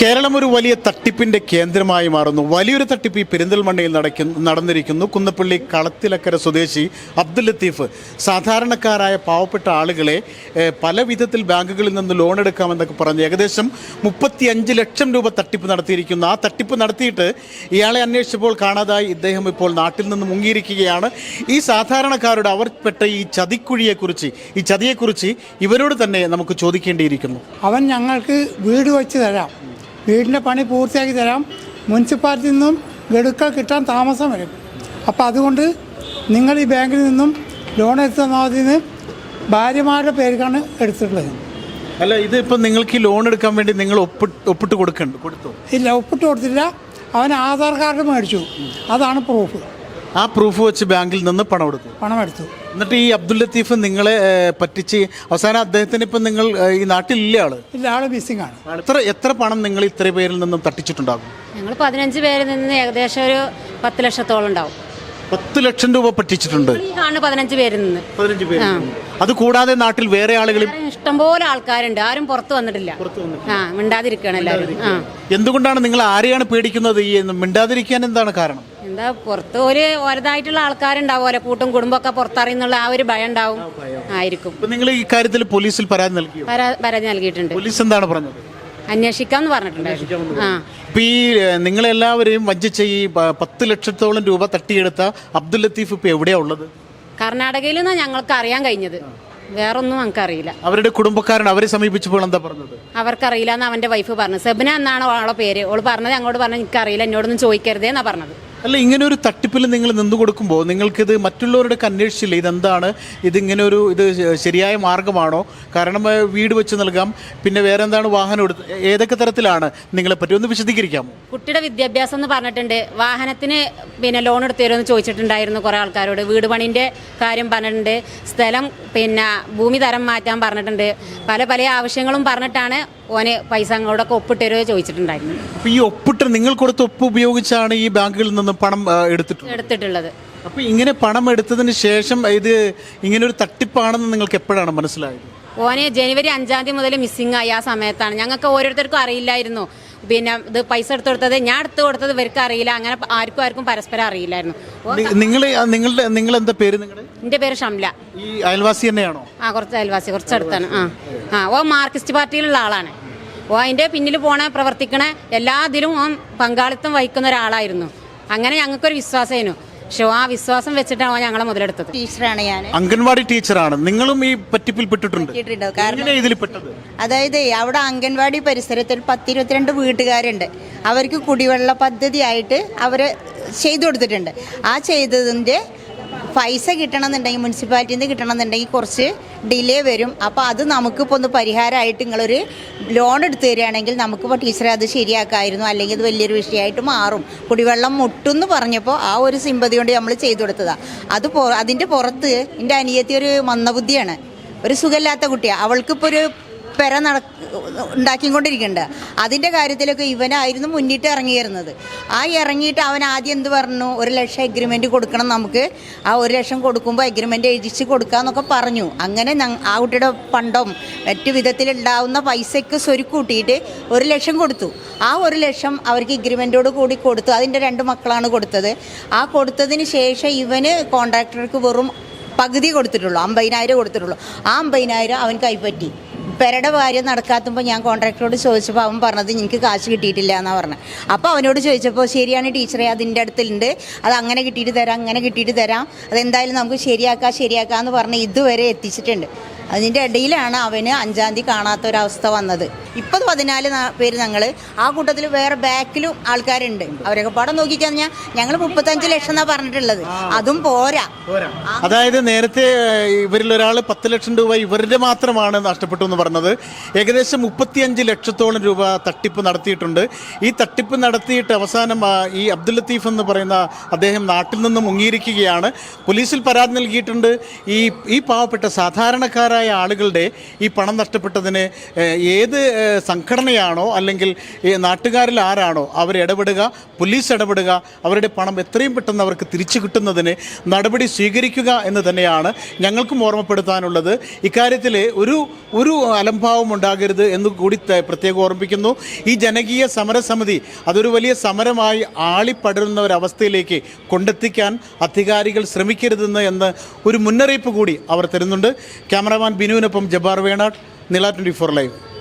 Keralam ഒരു വലിയ തട്ടിപ്പിന്റെ കേന്ദ്രമായി മാറുന്നു. വലിയൊരു തട്ടിപ്പ് ഈ പെരിന്തൽമണ്ണയിൽ നടക്കുന്നു നടന്നിരിക്കുന്നു. കുന്നപ്പള്ളി കളത്തിലക്കര സ്വദേശി അബ്ദുൽ ലത്തീഫ്. സാധാരണക്കാരായ പാവപ്പെട്ട ആളുകളെ പല വിധത്തിൽ ബാങ്കുകളിൽ നിന്ന് ലോൺ എടുക്കാമെന്നൊക്കെ പറഞ്ഞ് ഏകദേശം മുപ്പത്തിയഞ്ച് ലക്ഷം രൂപ തട്ടിപ്പ് നടത്തിയിരിക്കുന്നു. ആ തട്ടിപ്പ് നടത്തിയിട്ട് ഇയാളെ അന്വേഷിച്ചപ്പോൾ കാണാതായി ഇദ്ദേഹം ഇപ്പോൾ നാട്ടിൽ നിന്ന് മുങ്ങിയിരിക്കുകയാണ്. ഈ സാധാരണക്കാരുടെ അവർ പെട്ട ഈ ചതിക്കുഴിയെക്കുറിച്ച് ഈ ചതിയെക്കുറിച്ച് ഇവരോട് തന്നെ നമുക്ക് ചോദിക്കേണ്ടിയിരിക്കുന്നു. അവൻ ഞങ്ങൾക്ക് വീട് വെച്ച് തരാം. വീടിന്റെ പണി പൂർത്തിയാക്കി തരാം. മുനിസിപ്പാലിറ്റിയിൽ നിന്നും ഗഡുക്കൾ കിട്ടാൻ താമസം വരും. അപ്പോൾ അതുകൊണ്ട് നിങ്ങൾ ഈ ബാങ്കിൽ നിന്നും ലോൺ എടുത്തതിൽ നിന്ന് ഭാര്യമാരുടെ പേർക്കാണ് എടുത്തിട്ടുള്ളത്. അല്ല ഇത് ഇപ്പം നിങ്ങൾക്ക് ഈ ലോൺ എടുക്കാൻ വേണ്ടി നിങ്ങൾ ഒപ്പിട്ട് ഒപ്പിട്ട് കൊടുക്കണ്ട കൊടുത്തു? ഇല്ല ഒപ്പിട്ട് കൊടുത്തില്ല അവൻ ആധാർ കാർഡ് മേടിച്ചു. അതാണ് പ്രൂഫ്. ആ പ്രൂഫ് വെച്ച് ബാങ്കിൽ നിന്ന് പണം എടുത്തു. പണം എടുത്തു. എന്നിട്ട് ഈ അബ്ദുൽ ലത്തീഫ് നിങ്ങളെ പറ്റിച്ച് അവസാനം അദ്ദേഹത്തിന് ഇപ്പം നിങ്ങൾ ഈ നാട്ടിലില്ല ആൾ? ഇല്ല ആൾ മിസ്സിംഗ് ആണ്. എത്ര എത്ര പണം നിങ്ങൾ ഇത്ര പേരിൽ നിന്നും തട്ടിച്ചിട്ടുണ്ടാകും? ഞങ്ങൾ പതിനഞ്ച് പേരിൽ നിന്ന് ഏകദേശം ഒരു പത്ത് ലക്ഷത്തോളം ഉണ്ടാവും. പത്ത് ലക്ഷം രൂപ പറ്റിച്ചിട്ടുണ്ട്. ഈ കാണുന്ന പതിനഞ്ച് പേരിൽ നിന്ന്. പതിനഞ്ച് പേര് അത് കൂടാതെ നാട്ടിൽ വേറെ ആളുകൾ വേറെ ഇഷ്ടംപോലെ ആൾക്കാരുണ്ട്. ആരും പുറത്ത് വന്നിട്ടില്ല. ആ മിണ്ടാതിരിക്കുകയാണ് എല്ലാവരും. ആ. എന്തുകൊണ്ടാണ് നിങ്ങൾ ആരെയാണ് പേടിക്കുന്നത്? ഈ മിണ്ടാതിരിക്കാൻ എന്താണ് കാരണം? എന്താ പുറത്ത് ഒരു ഓരതായിട്ടുള്ള ആൾക്കാരുണ്ടാവും ഓരോ കൂട്ടും കുടുംബമൊക്കെ പുറത്തറിയുന്നുള്ള ആ ഒരു ഭയം ഉണ്ടാവും. ആയിരിക്കും. നിങ്ങൾ ഈ കാര്യത്തിൽ പോലീസിൽ പരാതി നൽകി പരാ- പരാതി നൽകിയിട്ടുണ്ട്. പോലീസ് എന്താണ് പറഞ്ഞത്? അന്വേഷിക്കാന്ന് പറഞ്ഞിട്ടുണ്ട് ആ. ഇപ്പൊ ഈ ഏഹ്, നിങ്ങളെല്ലാവരെയും വഞ്ചിച്ച ഈ പ- പത്ത് ലക്ഷത്തോളം രൂപ തട്ടിയെടുത്ത അബ്ദുൽ ലത്തീഫ് ഇപ്പൊ എവിടെയാ ഉള്ളത്? കർണാടകയിൽ നിന്നാണ് ഞങ്ങൾക്ക് അറിയാൻ കഴിഞ്ഞത്. വേറൊന്നും ഞങ്ങൾക്കറിയില്ല അവരുടെ കുടുംബക്കാരൻ അവരെ സമീപിച്ചപ്പോൾ എന്താ പറഞ്ഞത്? അവർക്കറിയില്ല എന്ന് അവന്റെ വൈഫ് പറഞ്ഞു സെബിന എന്നാണ് അവളെ പേര്. അവൾ പറഞ്ഞത് അങ്ങോട്ട് പറഞ്ഞു എനിക്കറിയില്ല എന്നോടൊന്നും ചോദിക്കരുതേ എന്നാ പറഞ്ഞത്. അല്ല ഇങ്ങനെ ഒരു തട്ടിപ്പിൽ നിങ്ങൾ നിന്നു കൊടുക്കുമ്പോൾ നിങ്ങൾക്കിത് മറ്റുള്ളവരുടെ അന്വേഷിച്ചില്ല? ഇതെന്താണ്? ഇതിങ്ങനെ ഒരു ഇത് ശരിയായ മാർഗമാണോ? കാരണം വീട് വെച്ച് നൽകാം പിന്നെ വേറെ എന്താണ് വാഹനം എടുത്ത് ഏതൊക്കെ തരത്തിലാണ് നിങ്ങളെ പറ്റി ഒന്ന് വിശദീകരിക്കാമോ? കുട്ടിയുടെ വിദ്യാഭ്യാസം എന്ന് പറഞ്ഞിട്ടുണ്ട്. വാഹനത്തിന് പിന്നെ ലോൺ എടുത്തു തരുമെന്ന് ചോദിച്ചിട്ടുണ്ടായിരുന്നു കുറേ ആൾക്കാരോട്. വീട് പണിന്റെ കാര്യം പറഞ്ഞിട്ടുണ്ട്. സ്ഥലം പിന്നെ ഭൂമി തരം മാറ്റാൻ പറഞ്ഞിട്ടുണ്ട്. പല പല ആവശ്യങ്ങളും പറഞ്ഞിട്ടാണ് ഓന് പൈസ അങ്ങോട്ടൊക്കെ ഒപ്പിട്ട് തരുമോ ചോദിച്ചിട്ടുണ്ടായിരുന്നു. അപ്പൊ ഈ ഒപ്പിട്ട് നിങ്ങൾ കൊടുത്ത ഒപ്പ് ഉപയോഗിച്ചാണ് ഈ ബാങ്കുകളിൽ നിന്ന് പണം എടുത്തിട്ട് എടുത്തിട്ടുള്ളത്? എടുത്തിട്ടുള്ളത്. അപ്പൊ ഇങ്ങനെ പണം എടുത്തതിന് ശേഷം ഇത് ഇങ്ങനെ ഒരു തട്ടിപ്പാണെന്ന് നിങ്ങൾക്ക് എപ്പോഴാണ് മനസ്സിലായത്? ഓനെ ജനുവരി അഞ്ചാം തീയതി മുതൽ മിസ്സിംഗ് ആയി ആ സമയത്താണ്. ഞങ്ങൾക്ക് ഓരോരുത്തർക്കും അറിയില്ലായിരുന്നു. പിന്നെ ഇത് പൈസ എടുത്തു കൊടുത്തത് ഞാൻ എടുത്തു കൊടുത്തത് ഇവർക്ക് അറിയില്ല. അങ്ങനെ ആർക്കും ആർക്കും പരസ്പരം അറിയില്ലായിരുന്നു. നിങ്ങൾ നിങ്ങളുടെ നിങ്ങൾ എന്താ പേര് നിങ്ങളുടെ എന്റെ പേര് ഷംല. ഈ അയൽവാസി തന്നെയാണോ? ആ കുറച്ച് അയൽവാസി കുറച്ചടുത്താണ് ആ. ആ ഓ മാർക്സിസ്റ്റ് പാർട്ടിയിലുള്ള ആളാണ്. ഓ അതിന്റെ പിന്നിൽ പോണ പ്രവർത്തിക്കണ എല്ലാ ഇതിലും ഓൻ പങ്കാളിത്തം വഹിക്കുന്ന ഒരാളായിരുന്നു. അങ്ങനെ ഞങ്ങൾക്കൊരു വിശ്വാസമായിരുന്നു. പക്ഷെ ആ വിശ്വാസം വെച്ചിട്ടാണ് ഓൻ ഞങ്ങളെ മുതലെടുത്തത്. ടീച്ചറാണ് ഞാൻ അംഗൻവാടി ടീച്ചറാണ്. നിങ്ങളും ഈ പറ്റിപ്പിൽ പെട്ടിട്ടുണ്ട്. കാരണം- ഇതിൽ പെട്ടത്? അതായത് അവിടെ അംഗൻവാടി പരിസരത്തിൽ പത്തിരുപത്തിരണ്ട് വീട്ടുകാരുണ്ട്. അവർക്ക് കുടിവെള്ള പദ്ധതി ആയിട്ട് അവർ ചെയ്തു കൊടുത്തിട്ടുണ്ട്. ആ ചെയ്തതിന്റെ പൈസ കിട്ടണമെന്നുണ്ടെങ്കിൽ മുനിസിപ്പാലിറ്റിയിൽ നിന്ന് കിട്ടണമെന്നുണ്ടെങ്കിൽ കുറച്ച് ഡിലേ വരും. അപ്പോൾ അത് നമുക്കിപ്പോൾ ഒന്ന് പരിഹാരമായിട്ട് നിങ്ങളൊരു ലോൺ എടുത്തു തരികയാണെങ്കിൽ നമുക്കിപ്പോൾ ടീച്ചറെ അത് ശരിയാക്കായിരുന്നു അല്ലെങ്കിൽ ഇത് വലിയൊരു വിഷയമായിട്ട് മാറും. കുടിവെള്ളം മുട്ടെന്ന് പറഞ്ഞപ്പോൾ ആ ഒരു സിമ്പതി കൊണ്ട് നമ്മൾ ചെയ്തു കൊടുത്തതാണ് അത് അതിന്റെ പുറത്ത് എന്റെ അനിയത്തി ഒരു മന്ദബുദ്ധിയാണ്. ഒരു സുഖമില്ലാത്ത കുട്ടിയാണ് അവൾക്കിപ്പോൾ ഒരു പെര നട ഉണ്ടാക്കിക്കൊണ്ടിരിക്കുന്നുണ്ട് അതിന്റെ കാര്യത്തിലൊക്കെ ഇവനായിരുന്നു മുന്നിട്ട് ഇറങ്ങിയിരുന്നത്. ആ ഇറങ്ങിയിട്ട് അവൻ ആദ്യം എന്ത് പറഞ്ഞു? ഒരു ലക്ഷം എഗ്രിമെന്റ് കൊടുക്കണം നമുക്ക്. ആ ഒരു ലക്ഷം കൊടുക്കുമ്പോൾ എഗ്രിമെന്റ് എഴുതിച്ച് കൊടുക്കാമെന്നൊക്കെ പറഞ്ഞു. അങ്ങനെ ആ കുട്ടിയുടെ പണ്ടം മറ്റു വിധത്തിലുണ്ടാവുന്ന പൈസയ്ക്ക് സ്വരുക്കൂട്ടിയിട്ട് ഒരു ലക്ഷം കൊടുത്തു. ആ ഒരു ലക്ഷം അവർക്ക് എഗ്രിമെന്റോട് കൂടി കൊടുത്തു. അതിന്റെ രണ്ട് മക്കളാണ് കൊടുത്തത്. ആ കൊടുത്തതിന് ശേഷം ഇവന് കോൺട്രാക്ടർക്ക് വെറും പകുതി കൊടുത്തിട്ടുള്ളൂ. അമ്പതിനായിരം കൊടുത്തിട്ടുള്ളൂ. ആ അമ്പതിനായിരം അവൻ കൈപ്പറ്റി. പെരയുടെ ഭാര്യ നടക്കാത്തപ്പോൾ ഞാൻ കോൺട്രാക്ടറോട് ചോദിച്ചപ്പോൾ അവൻ പറഞ്ഞത് എനിക്ക് കാശ് കിട്ടിയിട്ടില്ല എന്നാണ് പറഞ്ഞത്. അപ്പോൾ അവനോട് ചോദിച്ചപ്പോൾ ശരിയാണ് ടീച്ചറെ അതിന്റെ അടുത്തുണ്ട്. അത് അങ്ങനെ കിട്ടിയിട്ട് തരാം അങ്ങനെ കിട്ടിയിട്ട് തരാം. അതെന്തായാലും നമുക്ക് ശരിയാക്കാം ശരിയാക്കാം എന്ന് പറഞ്ഞ് ഇതുവരെ എത്തിച്ചിട്ടുണ്ട്. അതിന്റെ ഇടയിലാണ് അവന് അഞ്ചാം തീയതി കാണാത്തൊരവസ്ഥ വന്നത്. ഇപ്പം പതിനാല് പേര് ഞങ്ങൾ ആ കൂട്ടത്തിൽ വേറെ ബാക്കിലും ആൾക്കാരുണ്ട്. അവരൊക്കെ പടം നോക്കിക്കഴിഞ്ഞാൽ ഞങ്ങൾ മുപ്പത്തഞ്ച് ലക്ഷം എന്നാണ് പറഞ്ഞിട്ടുള്ളത്. അതും പോരാ. അതായത് നേരത്തെ ഇവരിൽ ഒരാൾ പത്ത് ലക്ഷം രൂപ ഇവരുടെ മാത്രമാണ് നഷ്ടപ്പെട്ടു എന്ന് പറഞ്ഞത്. ഏകദേശം മുപ്പത്തിയഞ്ച് ലക്ഷത്തോളം രൂപ തട്ടിപ്പ് നടത്തിയിട്ടുണ്ട്. ഈ തട്ടിപ്പ് നടത്തിയിട്ട് അവസാനം ഈ അബ്ദുൽ ലത്തീഫ് എന്ന് പറയുന്ന അദ്ദേഹം നാട്ടിൽ നിന്ന് മുങ്ങിയിരിക്കുകയാണ്. പോലീസിൽ പരാതി നൽകിയിട്ടുണ്ട്. ഈ ഈ പാവപ്പെട്ട സാധാരണക്കാരായ ആളുകളുടെ ഈ പണം നഷ്ടപ്പെട്ടതിന് ഏത് സംഘടനയാണോ അല്ലെങ്കിൽ ഈ നാട്ടുകാരിൽ ആരാണോ അവർ ഇടപെടുക പോലീസ് ഇടപെടുക അവരുടെ പണം എത്രയും പെട്ടെന്ന് അവർക്ക് തിരിച്ചു കിട്ടുന്നതിന് നടപടി സ്വീകരിക്കുക എന്ന് തന്നെയാണ് ഞങ്ങൾക്കും ഓർമ്മപ്പെടുത്താനുള്ളത്. ഇക്കാര്യത്തിൽ ഒരു ഒരു അലംഭാവം ഉണ്ടാകരുത് എന്ന് കൂടി പ്രത്യേകം ഓർമ്മിപ്പിക്കുന്നു ഈ ജനകീയ സമരസമിതി അതൊരു വലിയ സമരമായി ആളിപ്പടരുന്ന ഒരവസ്ഥയിലേക്ക് കൊണ്ടെത്തിക്കാൻ അധികാരികൾ ശ്രമിക്കരുതെന്ന് എന്ന് ഒരു മുന്നറിയിപ്പ് കൂടി അവർ തരുന്നുണ്ട്. ക്യാമറാമാൻ ബിനുവിനൊപ്പം ജബ്ബാർ വേണാട് നില ട്വന്റി ഫോർ ലൈവ്.